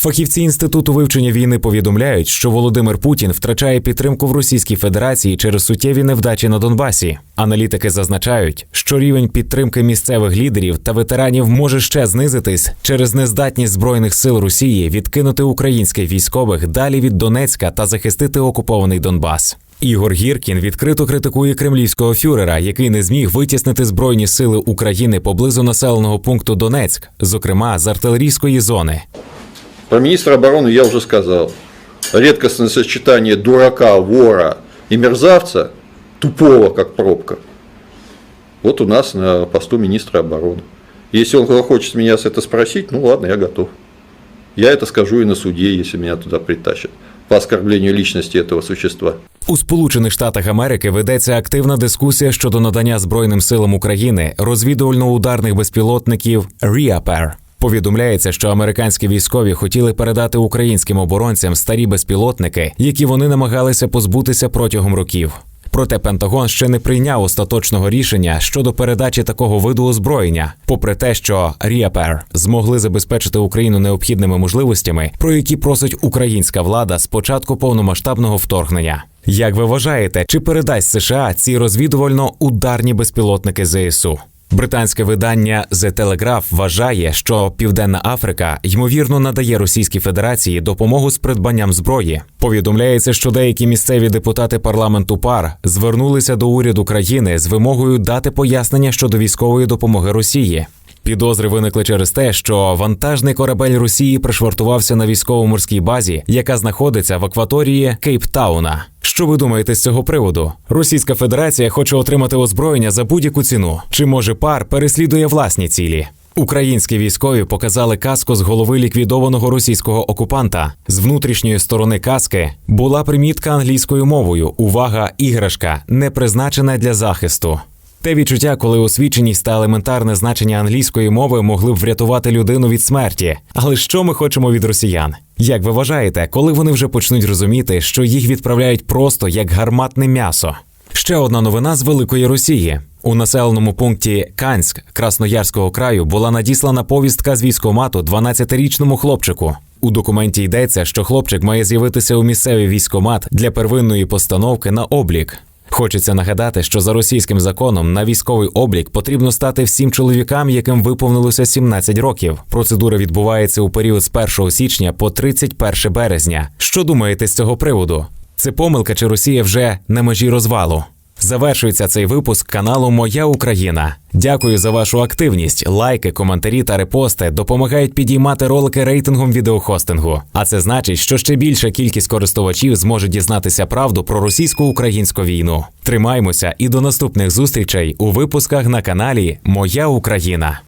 Фахівці інституту вивчення війни повідомляють, що Володимир Путін втрачає підтримку в Російській Федерації через суттєві невдачі на Донбасі. Аналітики зазначають, що рівень підтримки місцевих лідерів та ветеранів може ще знизитись через нездатність збройних сил Росії відкинути українських військових далі від Донецька та захистити окупований Донбас. Ігор Гіркін відкрито критикує кремлівського фюрера, який не зміг витіснити збройні сили України поблизу населеного пункту Донецьк, зокрема з артилерійської зони. Про министра обороны я уже сказал. Редкостное сочетание дурака, вора и мерзавца, тупого, как пробка. Вот у нас на посту министра обороны. Если он хочет меня с это спросить, ну ладно, я готов. Я это скажу и на суде, если меня туда притащат. По оскорблению личности этого существа. У Сполучених Штатах Америки ведеться активна дискусія щодо надання Збройним силам України розвідувально-ударних безпілотників Reaper. Повідомляється, що американські військові хотіли передати українським оборонцям старі безпілотники, які вони намагалися позбутися протягом років. Проте Пентагон ще не прийняв остаточного рішення щодо передачі такого виду озброєння, попри те, що Reaper змогли забезпечити Україну необхідними можливостями, про які просить українська влада з початку повномасштабного вторгнення. Як ви вважаєте, чи передасть США ці розвідувально-ударні безпілотники ЗСУ? Британське видання The Telegraph вважає, що Південна Африка ймовірно надає Російській Федерації допомогу з придбанням зброї. Повідомляється, що деякі місцеві депутати парламенту ПАР звернулися до уряду країни з вимогою дати пояснення щодо військової допомоги Росії. Підозри виникли через те, що вантажний корабель Росії пришвартувався на військово-морській базі, яка знаходиться в акваторії Кейптауна. Що ви думаєте з цього приводу? Російська Федерація хоче отримати озброєння за будь-яку ціну. Чи може пар переслідує власні цілі? Українські військові показали каску з голови ліквідованого російського окупанта. З внутрішньої сторони каски була примітка англійською мовою. Увага, іграшка не призначена для захисту. Те відчуття, коли освіченість та елементарне значення англійської мови могли б врятувати людину від смерті. Але що ми хочемо від росіян? Як ви вважаєте, коли вони вже почнуть розуміти, що їх відправляють просто як гарматне м'ясо? Ще одна новина з Великої Росії. У населеному пункті Канськ Красноярського краю була надіслана повістка з військомату 12-річному хлопчику. У документі йдеться, що хлопчик має з'явитися у місцевий військомат для первинної постановки на облік. Хочеться нагадати, що за російським законом на військовий облік потрібно стати всім чоловікам, яким виповнилося 17 років. Процедура відбувається у період з 1 січня по 31 березня. Що думаєте з цього приводу? Це помилка чи Росія вже на межі розвалу? Завершується цей випуск каналу Моя Україна. Дякую за вашу активність. Лайки, коментарі та репости допомагають підіймати ролики рейтингом відеохостингу. А це значить, що ще більша кількість користувачів зможе дізнатися правду про російсько-українську війну. Тримаймося і до наступних зустрічей у випусках на каналі Моя Україна.